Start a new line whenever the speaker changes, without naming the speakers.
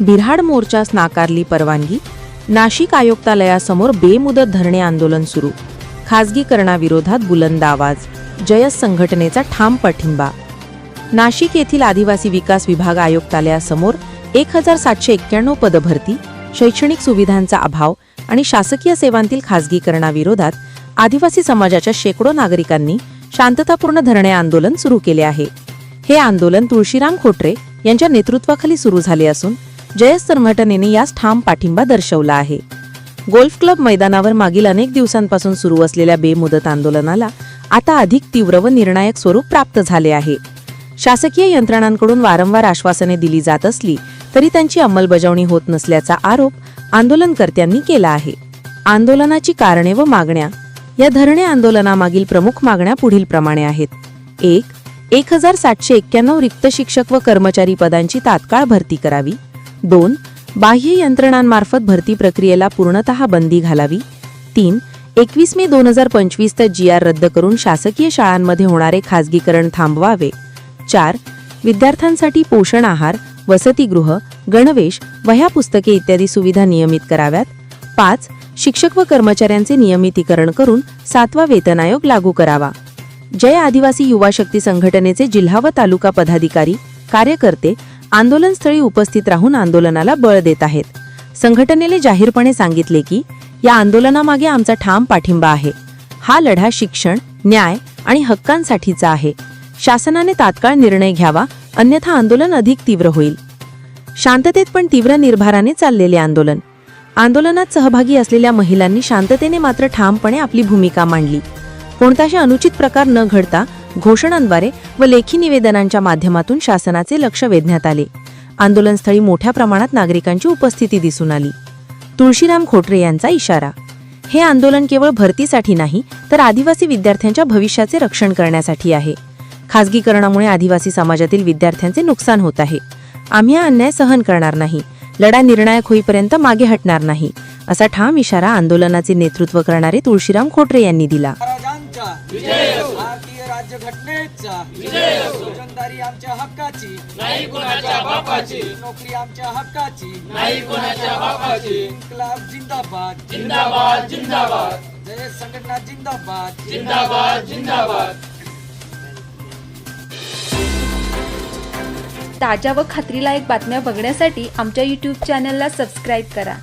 बिऱ्हाड मोर्चास नाकारली परवानगी नाशिक आयुक्तालयासमोर बेमुदत धरणे आंदोलन सुरू. खासगीकरणाविरोधात बुलंद आवाज जयस संघटनेचा ठाम पाठिंबा. नाशिक येथील आदिवासी विकास विभाग आयुक्तालयासमोर एक हजार सातशे एक्क्याण्णव पदभरती शैक्षणिक सुविधांचा अभाव आणि शासकीय सेवांतील खासगीकरणाविरोधात आदिवासी समाजाच्या शेकडो नागरिकांनी शांततापूर्ण धरणे आंदोलन सुरू केले आहे. हे आंदोलन तुळशीराम खोटरे यांच्या नेतृत्वाखाली सुरू झाले असून जयस संघटनेने यास ठाम पाठिंबा दर्शवला आहे. गोल्फ क्लब मैदानावर मागील अनेक दिवसांपासून सुरू असलेल्या बेमुदत आंदोलनाला आता अधिक तीव्र व निर्णायक स्वरूप प्राप्त झाले आहे. शासकीय यंत्रणांकडून वारंवार आश्वासने दिली जात असली तरी त्यांची अंमलबजावणी होत नसल्याचा आरोप आंदोलनकर्त्यांनी केला आहे. आंदोलनाची कारणे व मागण्या या धरणे आंदोलनामागील प्रमुख मागण्या पुढीलप्रमाणे आहेत. एक एक हजार सातशे एक्क्याण्णव रिक्त शिक्षक व कर्मचारी पदांची तात्काळ भरती करावी. दोन बाह्य यंत्रणांमार्फत भरती प्रक्रियेला पूर्णतः बंदी घालावी. तीन एकवीस मे दोन हजार पंचवीस तर जी आर रद्द करून शासकीय शाळांमध्ये होणारे खासगीकरण थांबवावे. चार विद्यार्थ्यांसाठी पोषण आहार वसतिगृह गणवेश वह्या पुस्तके इत्यादी सुविधा नियमित कराव्यात. पाच शिक्षक व कर्मचाऱ्यांचे नियमितीकरण करून सातवा वेतन आयोग लागू करावा. जय आदिवासी युवा शक्ती संघटनेचे जिल्हा व तालुका पदाधिकारी कार्यकर्ते आंदोलनस्थळी उपस्थित राहून आंदोलनाला बळ देत आहेत. संघटनेने जाहीरपणे सांगितले की या आंदोलनामागे आमचा ठाम पाठिंबा आहे. हा लढा शिक्षण न्याय आणि हक्कांसाठीचा आहे. शासनाने तात्काळ निर्णय घ्यावा अन्यथा आंदोलन अधिक तीव्र होईल. शांततेत पण तीव्र निर्भाराने चाललेले आंदोलन. आंदोलनात सहभागी असलेल्या महिलांनी शांततेने मात्र ठामपणे आपली भूमिका मांडली. कोणताही अनुचित प्रकार न घडता घोषणांद्वारे व लेखी निवेदनांच्या माध्यमातून शासनाचे लक्ष वेधण्यात आले. आंदोलनस्थळी मोठ्या प्रमाणात नागरिकांची उपस्थिती दिसून आली. तुळशीराम खोटरे यांचा इशारा. हे आंदोलन केवळ भरतीसाठी नाही तर आदिवासी विद्यार्थ्यांच्या भविष्याचे रक्षण करण्यासाठी आहे. खासगीकरणामुळे आदिवासी समाजातील विद्यार्थ्यांचे नुकसान होत आहे. आम्ही हा अन्याय सहन करणार नाही. लढा निर्णायक होईपर्यंत मागे हटणार नाही असा ठाम इशारा आंदोलनाचे नेतृत्व करणारे तुळशीराम खोटरे यांनी दिला.
भारतीय राज्यघटनेचा. रोजंदारी आमच्या हक्काची. नाही कोणाच्या बापाची. नोकरी आमच्या हक्काची. नाही कोणाच्या बापाची. इन्कलाब जिंदाबाद. जिंदाबाद जिंदाबाद. जय संघटना जिंदाबाद. जिंदाबाद जिंदाबाद.
ताज्या व खात्रीलायक बातम्या बघण्यासाठी आमच्या यूट्यूब चॅनलला सबस्क्राईब करा.